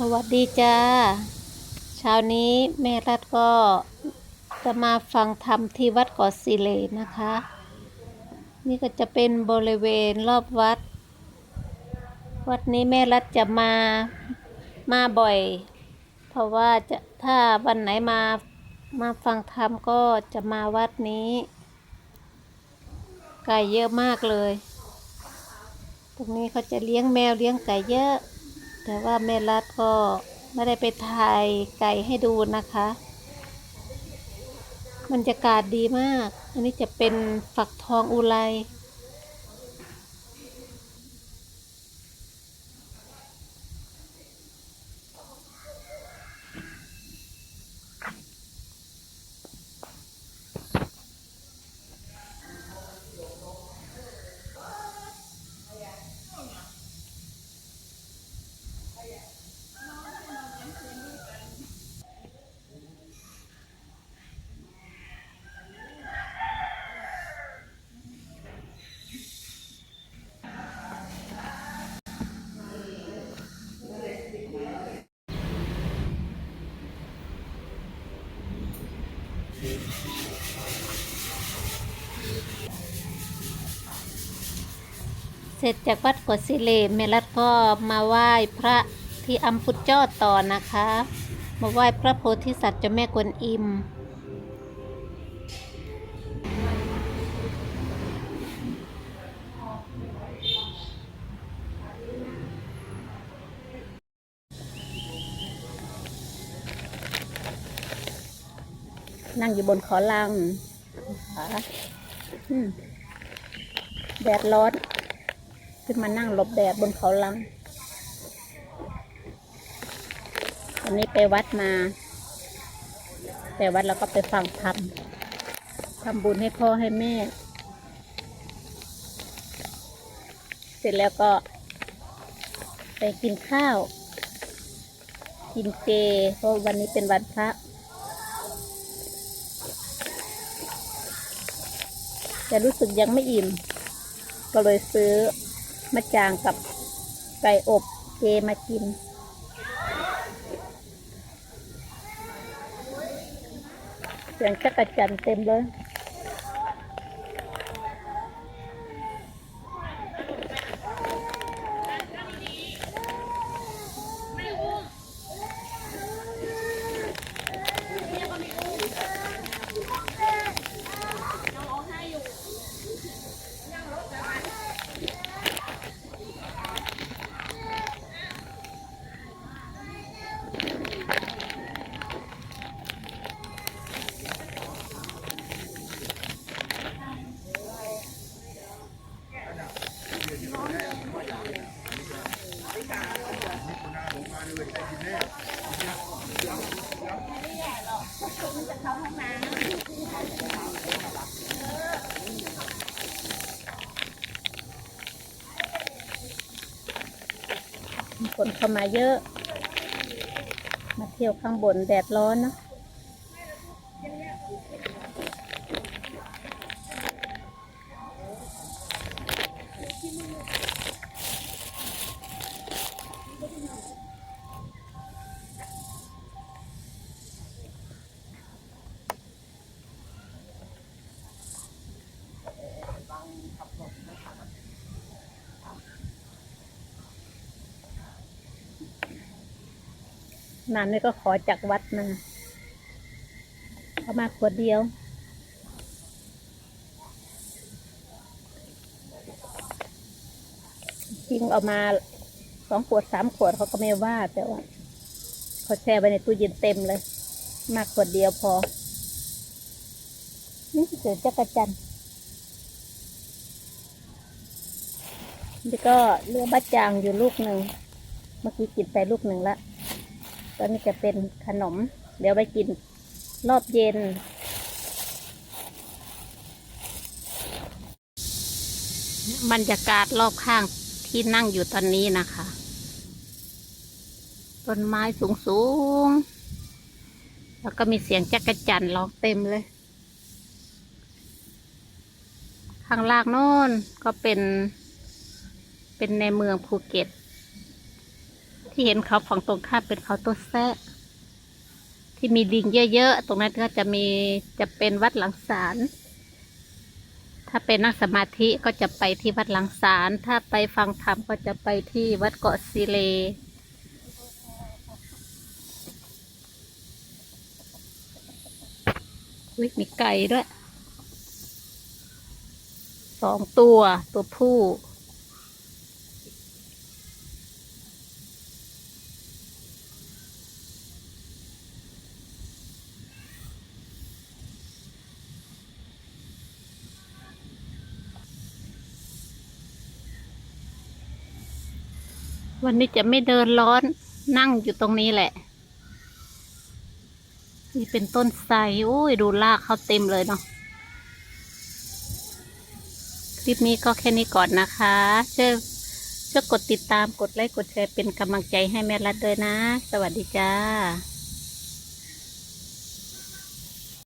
สวัสดีจ้าเช้านี้แม่รัฐก็จะมาฟังธรรมที่วัดเกาะสิเลนะคะ นี่ก็จะเป็นบริเวณรอบวัด วัดนี้แม่รัฐจะมามาบ่อย เพราะว่าจะถ้าวันไหนมามาฟังธรรมก็จะมาวัดนี้ไก่เยอะมากเลย ตรงนี้เขาจะเลี้ยงแมวเลี้ยงไก่เยอะ แต่ว่าแม่รัดก็ไม่ได้ไปถ่ายไก่ให้ดูนะคะ บรรยากาศดีมาก อันนี้จะเป็นฝักทองอุไร เสร็จจากวัดกดสิเลเมลัดก็มาไหว้พระที่อัมพุทจอดต่อนะคะ มาไหว้พระโพธิสัตว์เจ้าแม่กวนอิม นั่งอยู่บนขอลังแดดร้อน ขึ้นมานั่งหลบแดดบนเขาลังวันนี้ไปวัดมา ไปวัดแล้วก็ไปฟังธรรมทำบุญให้พ่อให้แม่ เสร็จแล้วก็ไปกินข้าว กินเจเพราะวันนี้เป็นวันพระ แต่รู้สึกยังไม่อิ่ม ก็เลยซื้อมะจางกับไก่อบเจมากิน เสียงจักระจันเต็มเลย คนเข้ามาเยอะ มาเที่ยวข้างบนแดดร้อนเนาะ น้ำนี่ก็ขอจากวัดมาเอามาขวดเดียว จริงเอามาสองขวดสามขวดเขาก็ไม่ว่าแต่ว่าเขาแช่ไว้ในตู้เย็นเต็มเลย มากขวดเดียวพอ นี่เสือจักรจันนี่ก็เลือบัดจางอยู่ลูกหนึ่ง เมื่อกี้กินไปลูกหนึ่งละ ตอนนี้จะเป็นขนม เดี๋ยวไปกินรอบเย็น บรรยากาศรอบข้างที่นั่งอยู่ตอนนี้นะคะ ต้นไม้สูงสูง แล้วก็มีเสียงจักรจันร้องเต็มเลย ข้างล่างโน้นก็เป็น เป็นในเมืองภูเก็ต ที่เห็นเขาฝั่งตรงข้ามเป็นเขาตัวแซะที่มีดิงเยอะๆ ตรงนั้นก็จะมีจะเป็นวัดหลังสารถ้าเป็นนั่งสมาธิก็จะไปที่วัดหลังสารถ้าไปฟังธรรมก็จะไปที่วัดเกาะซีเลอุ๊ยมีไก่ด้วย สองตัวตัวผู้ วันนี้จะไม่เดินร้อนนั่งอยู่ตรงนี้แหละ นี่เป็นต้นไทรโอ้ยดูรากเขาเต็มเลยเนาะคลิปนี้ก็แค่นี้ก่อนนะคะช่วยช่วยกดติดตามกดไลค์กดแชร์เป็นกำลังใจให้แม่รัดด้วยนะ สวัสดีจ้า